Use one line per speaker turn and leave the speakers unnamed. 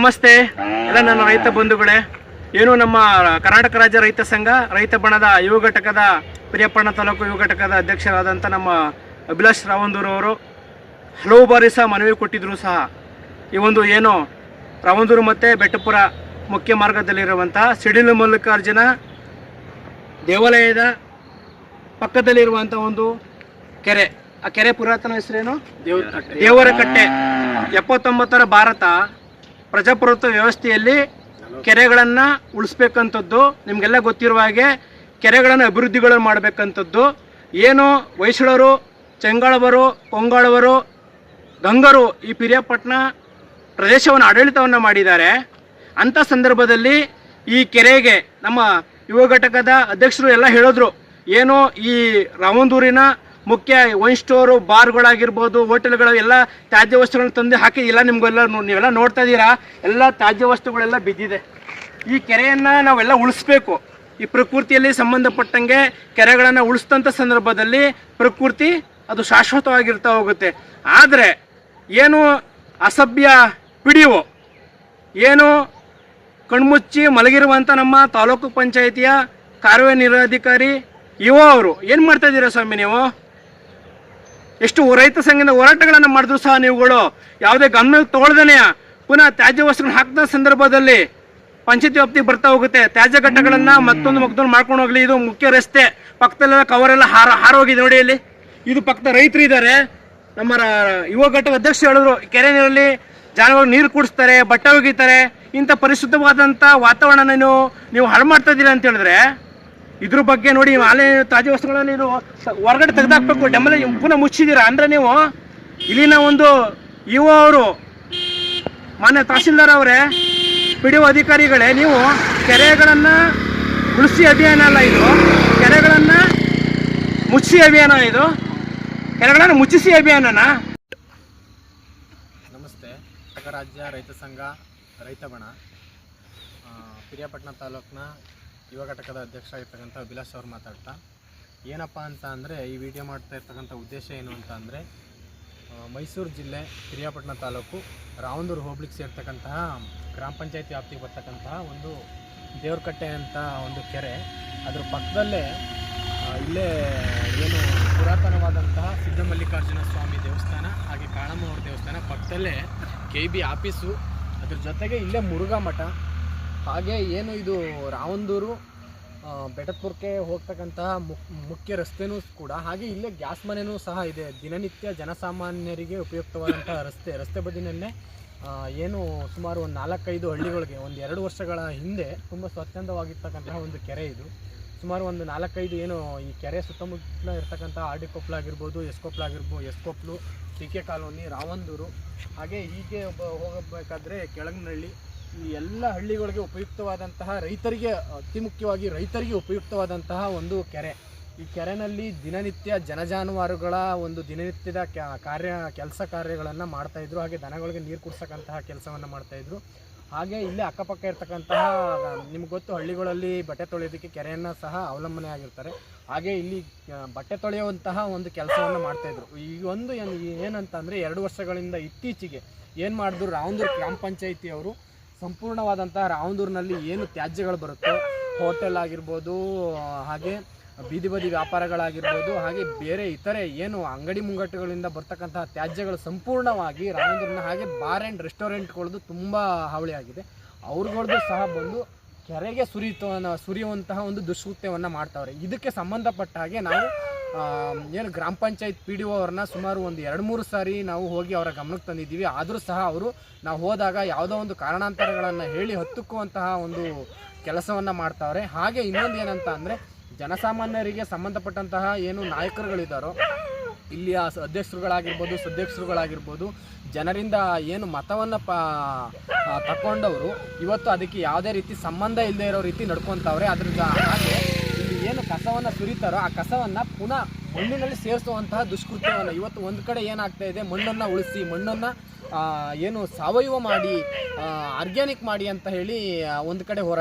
ನಮಸ್ತೆ. ಎಲ್ಲ ನನ್ನ ರೈತ ಬಂಧುಗಳೇ. ಏನು ನಮ್ಮ ಕರ್ನಾಟಕ ರಾಜ್ಯ ರೈತ ಸಂಘ ರೈತ ಬಣದ ಯುವ ಘಟಕದ ಪ್ರಿಯಪಣ್ಣ ತಾಲೂಕು ಯುವ ಘಟಕದ ಅಧ್ಯಕ್ಷರಾದಂಥ ನಮ್ಮ ಅಭಿಲಾಷ್ ರಾವಂದೂರು ಅವರು ಹಲವು ಬಾರಿ ಸಹ ಮನವಿ ಕೊಟ್ಟಿದ್ರು ಸಹ. ಈ ಒಂದು ಏನು ರಾವಂದೂರು ಮತ್ತು ಬೆಟ್ಟಪುರ ಮುಖ್ಯ ಮಾರ್ಗದಲ್ಲಿರುವಂಥ ಸಿಡಿಲು ಮಲ್ಲಿಕಾರ್ಜುನ ದೇವಾಲಯದ ಪಕ್ಕದಲ್ಲಿರುವಂಥ ಒಂದು ಕೆರೆ. ಆ ಕೆರೆ ಪುರಾತನ ಹೆಸರೇನು? ದೇವರ ಕಟ್ಟೆ ಎಪ್ಪತ್ತೊಂಬತ್ತರ ಭಾರತ ಪ್ರಜಾಪ್ರಭುತ್ವ ವ್ಯವಸ್ಥೆಯಲ್ಲಿ ಕೆರೆಗಳನ್ನು ಉಳಿಸ್ಬೇಕಂಥದ್ದು ನಿಮಗೆಲ್ಲ ಗೊತ್ತಿರುವ ಹಾಗೆ ಕೆರೆಗಳನ್ನು ಅಭಿವೃದ್ಧಿಗಳನ್ನು ಮಾಡಬೇಕಂಥದ್ದು. ಏನು ವೈಶಳರು ಚೆಂಗಾಳವರು, ಕೊಂಗಾಳವರು, ಗಂಗರು ಈ ಪಿರಿಯಾಪಟ್ಟಣ ಪ್ರದೇಶವನ್ನು ಆಡಳಿತವನ್ನು ಮಾಡಿದ್ದಾರೆ. ಅಂಥ ಸಂದರ್ಭದಲ್ಲಿ ಈ ಕೆರೆಗೆ ನಮ್ಮ ಯುವ ಘಟಕದ ಅಧ್ಯಕ್ಷರು ಎಲ್ಲ ಹೇಳಿದ್ರು, ಏನು ಈ ರಾವಂದೂರಿನ ಮುಖ್ಯ ವೈನ್ ಸ್ಟೋರು ಬಾರ್ಗಳಾಗಿರ್ಬೋದು, ಹೋಟೆಲ್ಗಳು, ಎಲ್ಲ ತ್ಯಾಜ್ಯ ವಸ್ತುಗಳನ್ನ ತಂದು ಹಾಕಿ, ಇಲ್ಲ ನಿಮಗೆಲ್ಲ ನೀವೆಲ್ಲ ನೋಡ್ತಾ ಇದ್ದೀರಾ? ಎಲ್ಲ ತ್ಯಾಜ್ಯ ವಸ್ತುಗಳೆಲ್ಲ ಬಿದ್ದಿದೆ. ಈ ಕೆರೆಯನ್ನು ನಾವೆಲ್ಲ ಉಳಿಸ್ಬೇಕು. ಈ ಪ್ರಕೃತಿಯಲ್ಲಿ ಸಂಬಂಧಪಟ್ಟಂಗೆ ಕೆರೆಗಳನ್ನು ಉಳಿಸ್ತಂಥ ಸಂದರ್ಭದಲ್ಲಿ ಪ್ರಕೃತಿ ಅದು ಶಾಶ್ವತವಾಗಿರ್ತಾ ಹೋಗುತ್ತೆ. ಆದರೆ, ಏನು ಅಸಭ್ಯ ಪಿಡಿಒ ಏನು ಕಣ್ಮುಚ್ಚಿ ಮಲಗಿರುವಂಥ ನಮ್ಮ ತಾಲೂಕು ಪಂಚಾಯಿತಿಯ ಕಾರ್ಯನಿರ್ವಾಧಿಕಾರಿ ಯುವ ಅವರು. ಏನು ಮಾಡ್ತಾ ಇದ್ದೀರಾ ಸ್ವಾಮಿ ನೀವು? ಎಷ್ಟು ರೈತ ಸಂಘದ ಹೋರಾಟಗಳನ್ನು ಮಾಡಿದ್ರು ಸಹ ನೀವುಗಳು. ಯಾವುದೇ ಗಮನ ತಗೊಳ್ದೇನೆ ಪುನಃ ತ್ಯಾಜ್ಯ ವಸ್ತುಗಳನ್ನ ಹಾಕಿದ ಸಂದರ್ಭದಲ್ಲಿ ಪಂಚಾಯತಿ ವ್ಯಾಪ್ತಿಗೆ ಬರ್ತಾ ಹೋಗುತ್ತೆ. ತ್ಯಾಜ್ಯ ಘಟ್ಟಗಳನ್ನು ಮತ್ತೊಂದು ಮತ್ತೊಂದು ಮಾಡ್ಕೊಂಡು ಹೋಗ್ಲಿ. ಇದು ಮುಖ್ಯ ರಸ್ತೆ. ಪಕ್ಕದಲ್ಲೆಲ್ಲ ಕವರ್ ಎಲ್ಲ ಹಾರ, ಹಾರೋಗಿದೆ ನೋಡಿ ಇಲ್ಲಿ. ಇದು ಪಕ್ಕದ ರೈತರು ಇದ್ದಾರೆ ನಮ್ಮ ಯುವ ಘಟಕ ಅಧ್ಯಕ್ಷ ಹೇಳಿದ್ರು, ಕೆರೆ ನೀರಲ್ಲಿ ಜಾನುವಾರು ನೀರು ಕುಡಿಸ್ತಾರೆ, ಬಟ್ಟೆ ಒಗಿತಾರೆ ಇಂಥ ಪರಿಶುದ್ಧವಾದಂಥ ವಾತಾವರಣ ನೀವು ನೀವು ಹಾಳು ಮಾಡ್ತಾ ಇದ್ದೀರಾ? ಅಂತ ಹೇಳಿದ್ರೆ ಇದ್ರ ಬಗ್ಗೆ ನೋಡಿ ಆಲೆ ತಾಜಾ ವಸ್ತುಗಳನ್ನ ನೀವು ಹೊರಗಡೆ ತೆಗೆದಾಕ್ಬೇಕು. ಡೆಮಲ್ ಪುನಃ ಮುಚ್ಚಿದ್ದೀರಾ? ಅಂದ್ರೆ ನೀವು ಇಲ್ಲಿನ ಒಂದು ಯುವ ಅವರು, ಮಾನ್ಯ ತಹಸೀಲ್ದಾರ್ ಅವರೇ, ಪಿ ಡಿ ಅಧಿಕಾರಿಗಳೇ, ನೀವು ಕೆರೆಗಳನ್ನು ಉಳಿಸಿ ಅಭಿಯಾನ ಅಲ್ಲ ಇದು. ಕೆರೆಗಳನ್ನು ಮುಚ್ಚಿ ಅಭಿಯಾನ ಇದು. ಕೆರೆಗಳನ್ನು ಮುಚ್ಚಿಸಿ ಅಭಿಯಾನನ.
ನಮಸ್ತೆ. ಕರ್ನಾಟಕ ರಾಜ್ಯ ರೈತ ಸಂಘ ರೈತ ಬಣ ಪಿರಿಯಾಪಟ್ಟಣ ತಾಲೂಕಿನ ಯುವ ಘಟಕದ ಅಧ್ಯಕ್ಷ ಆಗಿರ್ತಕ್ಕಂಥ ಅಭಿಲಾಷ್ ಅವ್ರು ಮಾತಾಡ್ತಾ, ಏನಪ್ಪ ಅಂತ ಅಂದರೆ ಈ ವಿಡಿಯೋ ಮಾಡ್ತಾ ಇರ್ತಕ್ಕಂಥ ಉದ್ದೇಶ ಏನು ಅಂತ ಅಂದರೆ ಮೈಸೂರು ಜಿಲ್ಲೆ ಪಿರಿಯಾಪಟ್ಟಣ ತಾಲೂಕು ರಾವಂದೂರು ಹೋಬ್ಳಿಗೆ ಸೇರ್ತಕ್ಕಂತಹ ಗ್ರಾಮ ಪಂಚಾಯತ್ ವ್ಯಾಪ್ತಿಗೆ ಬರ್ತಕ್ಕಂತಹ ಒಂದು ದೇವ್ರಕಟ್ಟೆ ಅಂತ ಒಂದು ಕೆರೆ. ಅದ್ರ ಪಕ್ಕದಲ್ಲೇ ಇಲ್ಲೇ ಏನು ಪುರಾತನವಾದಂತಹ ಸಿದ್ಧಮಲ್ಲಿಕಾರ್ಜುನ ಸ್ವಾಮಿ ದೇವಸ್ಥಾನ, ಹಾಗೆ ಕಾಳಮ್ಮವ್ರ ದೇವಸ್ಥಾನ ಪಕ್ಕದಲ್ಲೇ ಕೆ ಬಿ ಆಫೀಸು. ಅದ್ರ ಜೊತೆಗೆ ಇಲ್ಲೇ ಮುರುಘಾ ಮಠ. ಹಾಗೆ ಏನು ಇದು ರಾವಂದೂರು ಬೆಟತ್ಪುರಕ್ಕೆ ಹೋಗ್ತಕ್ಕಂತಹ ಮುಕ್- ಮುಖ್ಯ ರಸ್ತೆನೂ ಕೂಡ ಹಾಗೆ ಇಲ್ಲೇ ಗ್ಯಾಸ್ ಮನೆಯೂ ಸಹ ಇದೆ. ದಿನನಿತ್ಯ ಜನಸಾಮಾನ್ಯರಿಗೆ ಉಪಯುಕ್ತವಾದಂತಹ ರಸ್ತೆ ರಸ್ತೆ ಬದಿನಲ್ಲೇ ಏನು ಸುಮಾರು ಒಂದು ನಾಲ್ಕೈದು ಹಳ್ಳಿಗಳಿಗೆ, ಒಂದು ಎರಡು ವರ್ಷಗಳ ಹಿಂದೆ ತುಂಬ ಸ್ವಚ್ಛಂದವಾಗಿರ್ತಕ್ಕಂತಹ ಒಂದು ಕೆರೆ ಇದು. ಸುಮಾರು ಒಂದು ನಾಲ್ಕೈದು ಏನು ಈ ಕೆರೆ ಸುತ್ತಮುತ್ತಲ ಇರ್ತಕ್ಕಂಥ ಆರ್ ಡಿ ಕೊಪ್ಪಳ ಆಗಿರ್ಬೋದು ಎಸ್ ಕೊಪ್ಪಳ ಆಗಿರ್ಬೋದು S C K colony Ravandur ಹಾಗೆ ಹೀಗೆ ಹೋಗಬೇಕಾದ್ರೆ ಕೆಳಗನಹಳ್ಳಿ ಈ ಎಲ್ಲ ಹಳ್ಳಿಗಳಿಗೆ ಉಪಯುಕ್ತವಾದಂತಹ ರೈತರಿಗೆ, ಅತಿ ಮುಖ್ಯವಾಗಿ ರೈತರಿಗೆ ಉಪಯುಕ್ತವಾದಂತಹ ಒಂದು ಕೆರೆ. ಈ ಕೆರೆನಲ್ಲಿ ದಿನನಿತ್ಯ ಜನಜಾನುವಾರುಗಳ ಒಂದು ದಿನನಿತ್ಯದ ಕಾರ್ಯ, ಕೆಲಸ ಕಾರ್ಯಗಳನ್ನು ಮಾಡ್ತಾಯಿದ್ರು ಹಾಗೆ ದನಗಳಿಗೆ ನೀರು ಕುಡ್ಸಕ್ಕಂತಹ ಕೆಲಸವನ್ನು ಮಾಡ್ತಾಯಿದ್ರು ಹಾಗೆ ಇಲ್ಲೇ ಅಕ್ಕಪಕ್ಕ ಇರ್ತಕ್ಕಂತಹ, ನಿಮ್ಗೆ ಗೊತ್ತು, ಹಳ್ಳಿಗಳಲ್ಲಿ ಬಟ್ಟೆ ತೊಳೆಯೋದಕ್ಕೆ ಕೆರೆಯನ್ನು ಸಹ ಅವಲಂಬನೆ ಆಗಿರ್ತಾರೆ. ಹಾಗೆ ಇಲ್ಲಿ ಬಟ್ಟೆ ತೊಳೆಯುವಂತಹ ಒಂದು ಕೆಲಸವನ್ನು ಮಾಡ್ತಾಯಿದ್ರು ಈ ಒಂದು ಏನು ಏನಂತ ಅಂದರೆ ಎರಡು ವರ್ಷಗಳಿಂದ ಇತ್ತೀಚೆಗೆ ಏನು ಮಾಡಿದ್ರು ರಾವಂದೂರು ಗ್ರಾಮ ಪಂಚಾಯಿತಿಯವರು ಸಂಪೂರ್ಣವಾದಂತಹ ರಾವಂದೂರಿನಲ್ಲಿ ಏನು ತ್ಯಾಜ್ಯಗಳು ಬರುತ್ತೋ, ಹೋಟೆಲ್ ಆಗಿರ್ಬೋದು, ಹಾಗೆ ಬೀದಿ ಬದಿ ವ್ಯಾಪಾರಗಳಾಗಿರ್ಬೋದು, ಹಾಗೆ ಬೇರೆ ಇತರೆ ಏನು ಅಂಗಡಿ ಮುಂಗಟ್ಟುಗಳಿಂದ ಬರ್ತಕ್ಕಂತಹ ತ್ಯಾಜ್ಯಗಳು ಸಂಪೂರ್ಣವಾಗಿ ರಾಮಂದೂರಿನ ಹಾಗೆ ಬಾರ್ ಆ್ಯಂಡ್ ರೆಸ್ಟೋರೆಂಟ್ಗಳದ್ದು ತುಂಬ ಹಾವಳಿ ಆಗಿದೆ. ಅವ್ರುಗಳ್ದು ಸಹ ಬಂದು ಕೆರೆಗೆ ಸುರಿಯುತ್ತ ಸುರಿಯುವಂತಹ ಒಂದು ದುಷ್ಕೃತ್ಯವನ್ನು ಮಾಡ್ತಾವ್ರೆ. ಇದಕ್ಕೆ ಸಂಬಂಧಪಟ್ಟ ಹಾಗೆ ನಾವು ಏನು ಗ್ರಾಮ ಪಂಚಾಯತ್ ಪಿ ಡಿ ಒ ಅವ್ರನ್ನ ಸುಮಾರು ಒಂದು ಎರಡು ಮೂರು ಸಾರಿ ನಾವು ಹೋಗಿ ಅವರ ಗಮನಕ್ಕೆ ತಂದಿದ್ದೀವಿ. ಆದರೂ ಸಹ ಅವರು ನಾವು ಹೋದಾಗ ಯಾವುದೋ ಒಂದು ಕಾರಣಾಂತರಗಳನ್ನು ಹೇಳಿ ಹತ್ತುಕ್ಕುವಂತಹ ಒಂದು ಕೆಲಸವನ್ನು ಮಾಡ್ತಾವ್ರೆ. ಹಾಗೆ ಇನ್ನೊಂದು ಏನಂತ ಅಂದರೆ, ಜನಸಾಮಾನ್ಯರಿಗೆ ಸಂಬಂಧಪಟ್ಟಂತಹ ಏನು ನಾಯಕರುಗಳಿದ್ದಾರೋ ಇಲ್ಲಿಯ ಅಧ್ಯಕ್ಷರುಗಳಾಗಿರ್ಬೋದು, ಸದಸ್ಯರುಗಳಾಗಿರ್ಬೋದು, ಜನರಿಂದ ಏನು ಮತವನ್ನು ಪ ತಕ್ಕೊಂಡವರು, ಇವತ್ತು ಅದಕ್ಕೆ ಯಾವುದೇ ರೀತಿ ಸಂಬಂಧ ಇಲ್ಲದೆ ಇರೋ ರೀತಿ ನಡ್ಕೊತಾವ್ರೆ. ಅದರಿಂದ ಹಾಗೆ ಇಲ್ಲಿ ಏನು ಕಸವನ್ನು ಸುರಿತಾರೋ ಆ ಕಸವನ್ನು ಪುನಃ ಮಣ್ಣಿನಲ್ಲಿ ಸೇರಿಸುವಂತಹ ದುಷ್ಕೃತ್ಯವನ್ನು ಇವತ್ತು ಒಂದು ಕಡೆ ಏನಾಗ್ತಾ ಇದೆ, ಮಣ್ಣನ್ನು ಉಳಿಸಿ, ಮಣ್ಣನ್ನು ಏನು ಸಾವಯವ ಮಾಡಿ ಆರ್ಗ್ಯಾನಿಕ್ ಮಾಡಿ ಅಂತ ಹೇಳಿ ಒಂದು ಕಡೆ ಹೋರಾಟ